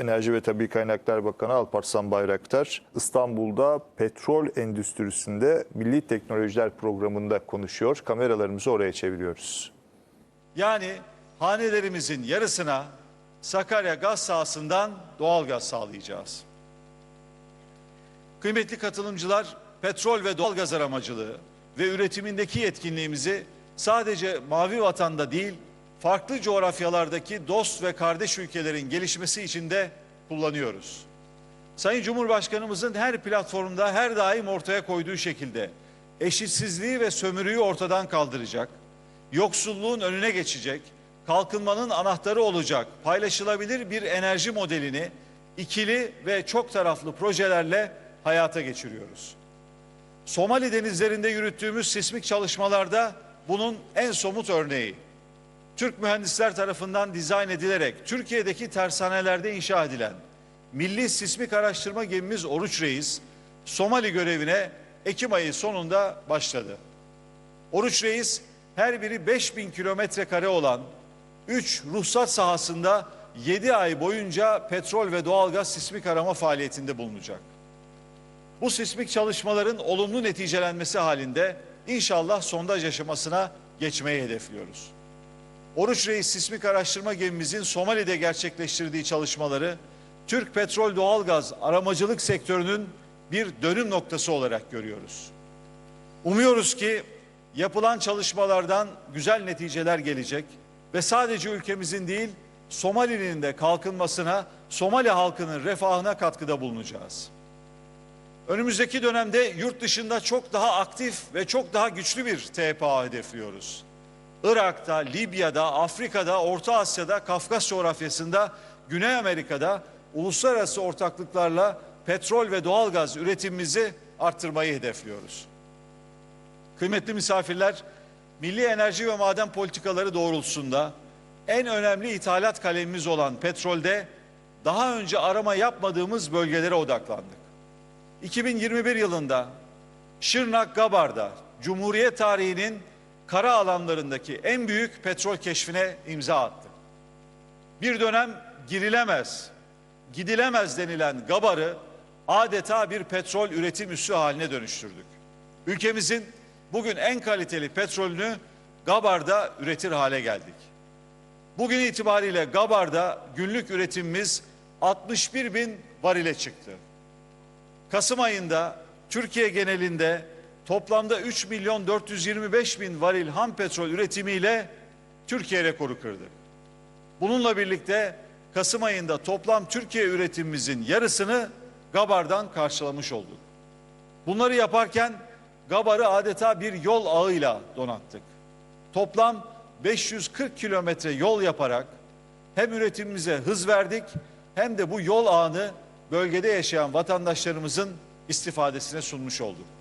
Enerji ve Tabi Kaynaklar Bakanı Alparslan Bayraktar İstanbul'da petrol endüstrisinde Milli Teknolojiler Programı'nda konuşuyor. Kameralarımızı oraya çeviriyoruz. Yani hanelerimizin yarısına Sakarya gaz sahasından doğal gaz sağlayacağız. Kıymetli katılımcılar, petrol ve doğal gaz aramacılığı ve üretimindeki yetkinliğimizi sadece Mavi Vatan'da değil, farklı coğrafyalardaki dost ve kardeş ülkelerin gelişmesi için de kullanıyoruz. Sayın Cumhurbaşkanımızın her platformda her daim ortaya koyduğu şekilde eşitsizliği ve sömürüyü ortadan kaldıracak, yoksulluğun önüne geçecek, kalkınmanın anahtarı olacak paylaşılabilir bir enerji modelini ikili ve çok taraflı projelerle hayata geçiriyoruz. Somali denizlerinde yürüttüğümüz sismik çalışmalarda bunun en somut örneği. Türk mühendisler tarafından dizayn edilerek Türkiye'deki tersanelerde inşa edilen Milli Sismik Araştırma Gemimiz Oruç Reis, Somali görevine Ekim ayı sonunda başladı. Oruç Reis her biri 5000 kilometre kare olan 3 ruhsat sahasında 7 ay boyunca petrol ve doğalgaz sismik arama faaliyetinde bulunacak. Bu sismik çalışmaların olumlu neticelenmesi halinde inşallah sondaj aşamasına geçmeyi hedefliyoruz. Oruç Reis sismik araştırma gemimizin Somali'de gerçekleştirdiği çalışmaları Türk petrol doğalgaz aramacılık sektörünün bir dönüm noktası olarak görüyoruz. Umuyoruz ki yapılan çalışmalardan güzel neticeler gelecek ve sadece ülkemizin değil Somali'nin de kalkınmasına, Somali halkının refahına katkıda bulunacağız. Önümüzdeki dönemde yurt dışında çok daha aktif ve çok daha güçlü bir TPA hedefliyoruz. Irak'ta, Libya'da, Afrika'da, Orta Asya'da, Kafkas coğrafyasında, Güney Amerika'da uluslararası ortaklıklarla petrol ve doğalgaz üretimimizi arttırmayı hedefliyoruz. Kıymetli misafirler, milli enerji ve maden politikaları doğrultusunda en önemli ithalat kalemimiz olan petrolde daha önce arama yapmadığımız bölgelere odaklandık. 2021 yılında Şırnak Gabar'da Cumhuriyet tarihinin kara alanlarındaki en büyük petrol keşfine imza attık. Bir dönem girilemez, gidilemez denilen Gabar'ı adeta bir petrol üretim üssü haline dönüştürdük. Ülkemizin bugün en kaliteli petrolünü Gabar'da üretir hale geldik. Bugün itibariyle Gabar'da günlük üretimimiz 61 bin varile çıktı. Kasım ayında Türkiye genelinde toplamda 3 milyon 425 bin varil ham petrol üretimiyle Türkiye rekoru kırdı. Bununla birlikte Kasım ayında toplam Türkiye üretimimizin yarısını Gabar'dan karşılamış olduk. Bunları yaparken Gabar'ı adeta bir yol ağıyla donattık. Toplam 540 kilometre yol yaparak hem üretimimize hız verdik hem de bu yol ağını bölgede yaşayan vatandaşlarımızın istifadesine sunmuş olduk.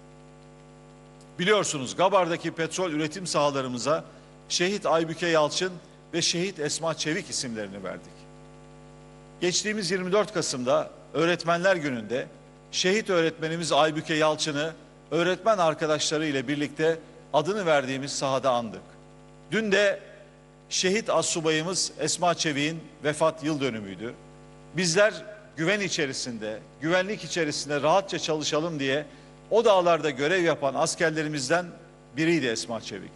Biliyorsunuz Gabar'daki petrol üretim sahalarımıza Şehit Aybüke Yalçın ve Şehit Esma Çevik isimlerini verdik. Geçtiğimiz 24 Kasım'da Öğretmenler Günü'nde şehit öğretmenimiz Aybüke Yalçın'ı öğretmen arkadaşları ile birlikte adını verdiğimiz sahada andık. Dün de şehit assubayımız Esma Çevik'in vefat yıl dönümüydü. Bizler güven içerisinde, güvenlik içerisinde rahatça çalışalım diye o dağlarda görev yapan askerlerimizden biriydi Esma Çevik.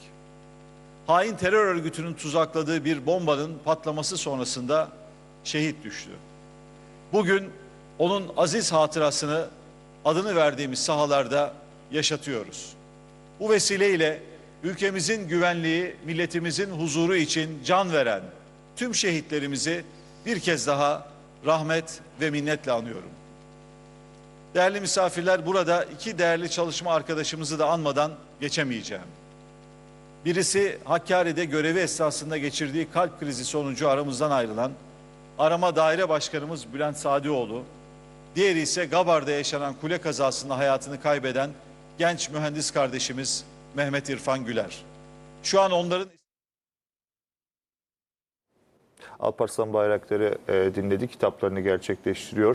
Hain terör örgütünün tuzakladığı bir bombanın patlaması sonrasında şehit düştü. Bugün onun aziz hatırasını adını verdiğimiz sahalarda yaşatıyoruz. Bu vesileyle ülkemizin güvenliği, milletimizin huzuru için can veren tüm şehitlerimizi bir kez daha rahmet ve minnetle anıyorum. Değerli misafirler burada iki değerli çalışma arkadaşımızı da anmadan geçemeyeceğim. Birisi Hakkari'de görevi esnasında geçirdiği kalp krizi sonucu aramızdan ayrılan arama daire başkanımız Bülent Sadioğlu. Diğeri ise Gabar'da yaşanan kule kazasında hayatını kaybeden genç mühendis kardeşimiz Mehmet İrfan Güler. Şu an onların Alparslan Bayraktar'ı e, dinledik, kitaplarını gerçekleştiriyor.